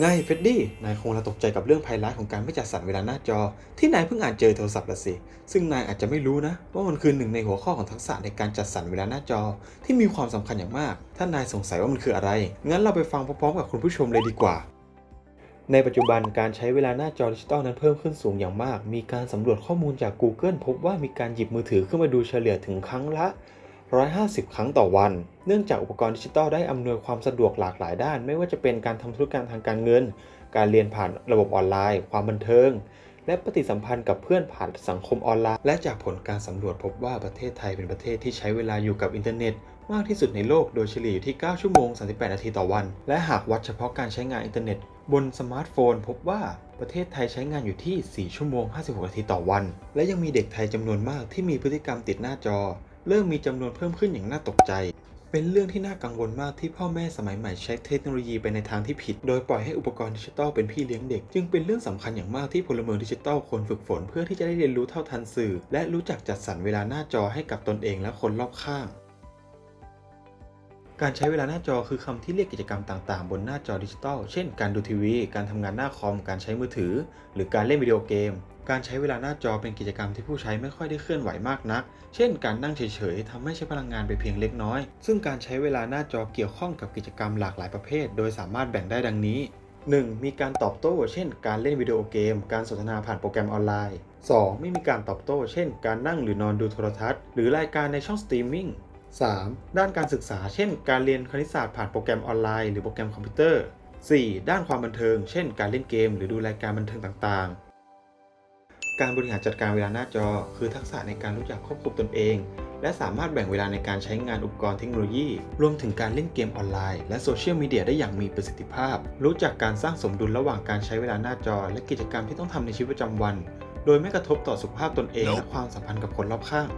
ไงเฟดดี้ นายคงละตกใจกับเรื่องภัยร้ายของการไม่จัดสรรเวลาหน้าจอ ที่นายเพิ่งอ่านเจอโทรศัพท์ละสิ ซึ่งนายอาจจะไม่รู้นะ ว่ามันคือหนึ่งในหัวข้อของทักษะในการจัดสรรเวลาหน้าจอ ที่มีความสำคัญอย่างมาก ถ้านายสงสัยว่ามันคืออะไร งั้นเราไปฟังพร้อมๆกับคุณผู้ชมเลยดีกว่าในปัจจุบันการใช้เวลาหน้าจอดิจิตอลนั้นเพิ่มขึ้นสูงอย่างมาก มีการสำรวจข้อมูลจาก Google พบว่ามีการหยิบมือถือขึ้นมาดูเฉลี่ยถึงครั้งละ 150 ครั้งต่อวัน เนื่องจากอุปกรณ์ดิจิตอลได้อำนวยความสะดวกหลากหลายด้าน ไม่ว่าจะเป็นการทำธุรกรรมทางการเงิน การเรียนผ่านระบบออนไลน์ ความบันเทิง และปฏิสัมพันธ์กับเพื่อนผ่านสังคมออนไลน์ และจากผลการสำรวจพบว่าประเทศไทยเป็นประเทศที่ใช้เวลาอยู่กับอินเทอร์เน็ตมากที่สุดในโลกโดยเฉลี่ยอยู่ที่ 9 ชั่วโมง 38 นาทีต่อวัน และหากวัดเฉพาะการใช้งานอินเทอร์เน็ต บนสมาร์ทโฟน พบว่าประเทศไทยใช้งานอยู่ที่ 4 ชั่วโมง 56 นาทีต่อวัน และยังมีเด็กไทยจำนวนมากที่มีพฤติกรรมติดหน้าจอ เริ่มมีจำนวนเพิ่มขึ้นอย่างน่าตกใจ เป็นเรื่องที่น่ากังวลมากที่พ่อแม่สมัยใหม่ใช้เทคโนโลยีไปในทางที่ผิด โดยปล่อยให้อุปกรณ์ดิจิทัลเป็นพี่เลี้ยงเด็ก จึงเป็นเรื่องสำคัญอย่างมากที่พลเมืองดิจิทัลควรฝึกฝนเพื่อที่จะได้เรียนรู้เท่าทันสื่อ และรู้จักจัดสรรเวลาหน้าจอให้กับตนเองและคนรอบข้าง การใช้เวลาหน้าจอคือคำที่เรียกกิจกรรมต่างๆ บนหน้าจอดิจิทัลเช่น การดูทีวี การทำงานหน้าคอม การใช้มือถือ หรือการเล่นวิดีโอเกม การใช้เวลาหน้าจอเป็นกิจกรรมที่ผู้ใช้ไม่ค่อยได้เคลื่อนไหวมากนัก เช่น การนั่งเฉยๆทำให้ใช้พลังงานไปเพียงเล็กน้อย ซึ่งการใช้เวลาหน้าจอเกี่ยวข้องกับกิจกรรมหลากหลายประเภท โดยสามารถแบ่งได้ดังนี้ 1. มีการตอบโต้ เช่น การเล่นวิดีโอเกม การสนทนาผ่านโปรแกรมออนไลน์ 2. ไม่มีการตอบโต้ เช่น การนั่งหรือนอนดูโทรทัศน์ หรือรายการในช่องสตรีมมิ่ง 3. ด้านการศึกษา เช่น การเรียนคณิตศาสตร์ผ่านโปรแกรมออนไลน์หรือโปรแกรมคอมพิวเตอร์ 4. ด้านความบันเทิง เช่น การเล่นเกม หรือดูรายการบันเทิงต่างๆ การบริหารจัดการเวลาหน้าจอ คือทักษะในการรู้จักควบคุมตนเอง และสามารถแบ่งเวลาในการใช้งานอุปกรณ์เทคโนโลยี รวมถึงการเล่นเกมออนไลน์ และโซเชียลมีเดียได้อย่างมีประสิทธิภาพ รู้จักการสร้างสมดุลระหว่างการใช้เวลาหน้าจอ และกิจกรรมที่ต้องทำในชีวิตประจำวัน โดยไม่กระทบต่อสุขภาพตนเอง และความสัมพันธ์กับคนรอบข้าง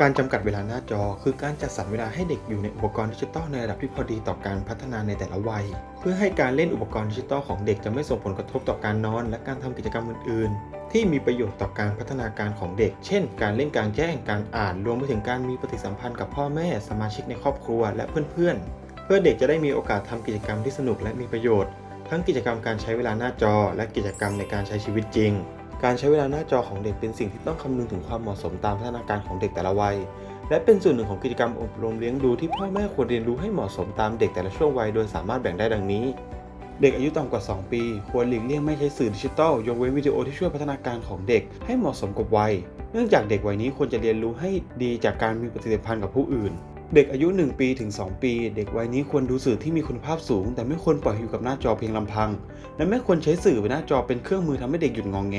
การจำกัดเวลาหน้าจอ คือการจัดสรรเวลาให้เด็กอยู่ในอุปกรณ์ดิจิตอลในระดับที่พอดีต่อการพัฒนาในแต่ละวัย เพื่อให้การเล่นอุปกรณ์ดิจิตอลของเด็กจะไม่ส่งผลกระทบต่อการนอน และการทำกิจกรรมอื่น ๆ ที่มีประโยชน์ต่อการพัฒนาการของเด็ก เช่น การเล่นกลางแจ้งการอ่านรวมไปถึงการมีปฏิสัมพันธ์กับพ่อแม่ สมาชิกในครอบครัว และเพื่อน ๆ เพื่อเด็กจะได้มีโอกาสทำกิจกรรมที่สนุกและมีประโยชน์ ทั้งกิจกรรมการใช้เวลาหน้าจอ และกิจกรรมในการใช้ชีวิตจริง การใช้เวลาหน้าจอของเด็กเป็นสิ่งที่ต้องคำนึงถึงความเหมาะสมตามพัฒนาการของเด็กแต่ละวัย และเป็นส่วนหนึ่งของกิจกรรมอบรมเลี้ยงดูที่พ่อแม่ควรเรียนรู้ให้เหมาะสมตามเด็กแต่ละช่วงวัย โดยสามารถแบ่งได้ดังนี้ เด็กอายุต่ำกว่า 2 ปี ควรหลีกเลี่ยงไม่ใช้สื่อดิจิทัลยกเว้นวิดีโอที่ช่วยพัฒนาการของเด็กให้เหมาะสมกับวัย เนื่องจากเด็กวัยนี้ควรจะเรียนรู้ให้ดีจากการมีปฏิสัมพันธ์กับผู้อื่น เด็กอายุ 1 ปีถึง 2 ปี เด็กวัยนี้ควรดูสื่อที่มีคุณภาพสูง แต่ไม่ควรปล่อยอยู่กับหน้าจอเพียงลำพัง และไม่ควรใช้สื่อบนหน้าจอเป็นเครื่องมือทำให้เด็กหยุดงองแง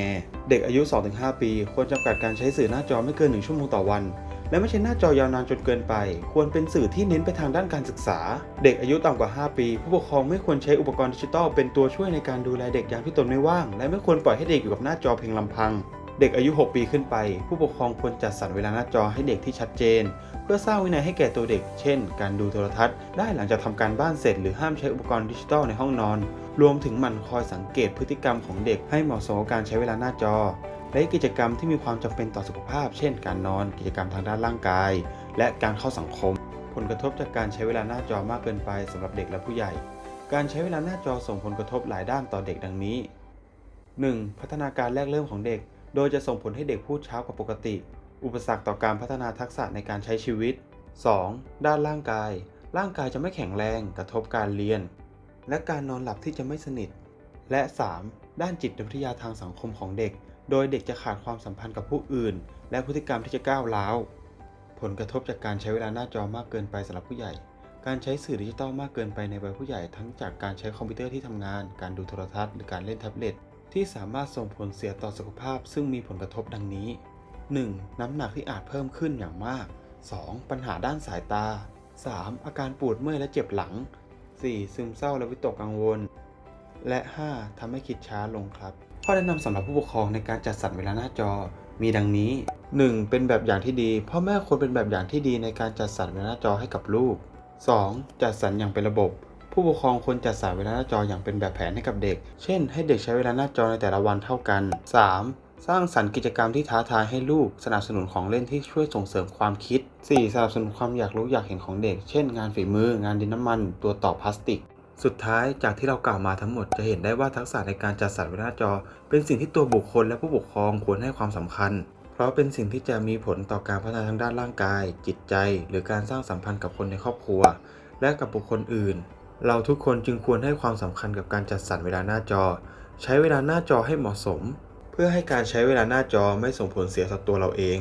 เด็กอายุ 2-5 ปี ควรจำกัดการใช้สื่อหน้าจอไม่เกิน 1 ชั่วโมงต่อวัน และไม่ใช่หน้าจอยาวนานจนเกินไป ควรเป็นสื่อที่เน้นไปทางด้านการศึกษา เด็กอายุต่ำกว่า 5 ปี ผู้ปกครองไม่ควรใช้อุปกรณ์ดิจิทัลเป็นตัวช่วยในการดูแลเด็กยามที่ตนไม่ว่าง และไม่ควรปล่อยให้เด็กอยู่กับหน้าจอเพียงลำพัง เด็กอายุ 6 ปีขึ้นไป ผู้ปกครองควรจัดสรรเวลาหน้าจอให้เด็กที่ชัดเจน เพื่อสร้างวินัยให้แก่ตัวเด็ก เช่น การดูโทรทัศน์ ได้หลังจากทำการบ้านเสร็จ หรือห้ามใช้อุปกรณ์ดิจิทัลในห้องนอน รวมถึงหมั่นคอยสังเกตพฤติกรรมของเด็กให้เหมาะสมกับการใช้เวลาหน้าจอ และกิจกรรมที่มีความจำเป็นต่อสุขภาพ เช่น การนอน กิจกรรมทางด้านร่างกาย และการเข้าสังคม ผลกระทบจากการใช้เวลาหน้าจอมากเกินไปสำหรับเด็กและผู้ใหญ่ การใช้เวลาหน้าจอส่งผลกระทบหลายด้านต่อเด็กดังนี้ 1. พัฒนาการแรกเริ่มของเด็ก โดยจะส่งผลให้เด็กพูดช้ากว่าปกติ อุปสรรคต่อการพัฒนาทักษะในการใช้ชีวิต 2. ด้านร่างกาย ร่างกายจะไม่แข็งแรงกระทบการเรียน และการนอนหลับที่จะไม่สนิท และ 3. ด้านจิตวิทยาทางสังคมของเด็ก โดยเด็กจะขาดความสัมพันธ์กับผู้อื่น และพฤติกรรมที่จะก้าวร้าว ผลกระทบจากการใช้เวลาหน้าจอมากเกินไปสำหรับผู้ใหญ่ การใช้สื่อดิจิทัลมากเกินไปในวัยผู้ใหญ่ทั้งจากการใช้คอมพิวเตอร์ที่ทำงาน การดูโทรทัศน์หรือการเล่นแท็บเล็ต ที่สามารถส่งผลเสียต่อสุขภาพซึ่งมีผลกระทบดังนี้ 1. น้ำหนักที่อาจเพิ่มขึ้นอย่างมาก 2. ปัญหาด้านสายตา 3. อาการปวดเมื่อยและเจ็บหลัง 4. ซึมเศร้าและวิตกกังวล และ 5. ทำให้คิดช้าลงครับ ข้อแนะนำสำหรับผู้ปกครองในการจัดสรรเวลาหน้าจอ มีดังนี้ 1. เป็นแบบอย่างที่ดี พ่อแม่ควรเป็นแบบอย่างที่ดีในการจัดสรรเวลาหน้าจอให้กับลูก 2. จัดสรรอย่างเป็นระบบ ผู้ปกครองควรจัดสรรเวลาหน้าจออย่างเป็นแบบแผนให้กับเด็ก เช่น ให้เด็กใช้เวลาหน้าจอในแต่ละวันเท่ากัน 3. สร้างสรรค์กิจกรรมที่ท้าทายให้ลูก สนับสนุนของเล่นที่ช่วยส่งเสริมความคิด 4. สนับสนุนความอยากรู้อยากเห็นของเด็ก เช่น งานฝีมือ งานดินน้ำมัน ตัวต่อพลาสติกสุดท้ายจากที่เรากล่าวมาทั้งหมดจะเห็นได้ว่าทักษะในการจัดสรรเวลาจอ เป็นสิ่งที่ตัวบุคคลและผู้ปกครองควรให้ความสำคัญ เพราะเป็นสิ่งที่จะมีผลต่อการพัฒนาทางด้านร่างกาย จิตใจ หรือการสร้างสัมพันธ์กับคนในครอบครัว และกับบุคคลอื่น เราทุกคนจึงควรให้ความสำคัญกับการจัดสรรเวลาหน้าจอ ใช้เวลาหน้าจอให้เหมาะสม เพื่อให้การใช้เวลาหน้าจอไม่ส่งผลเสียต่อตัวเราเอง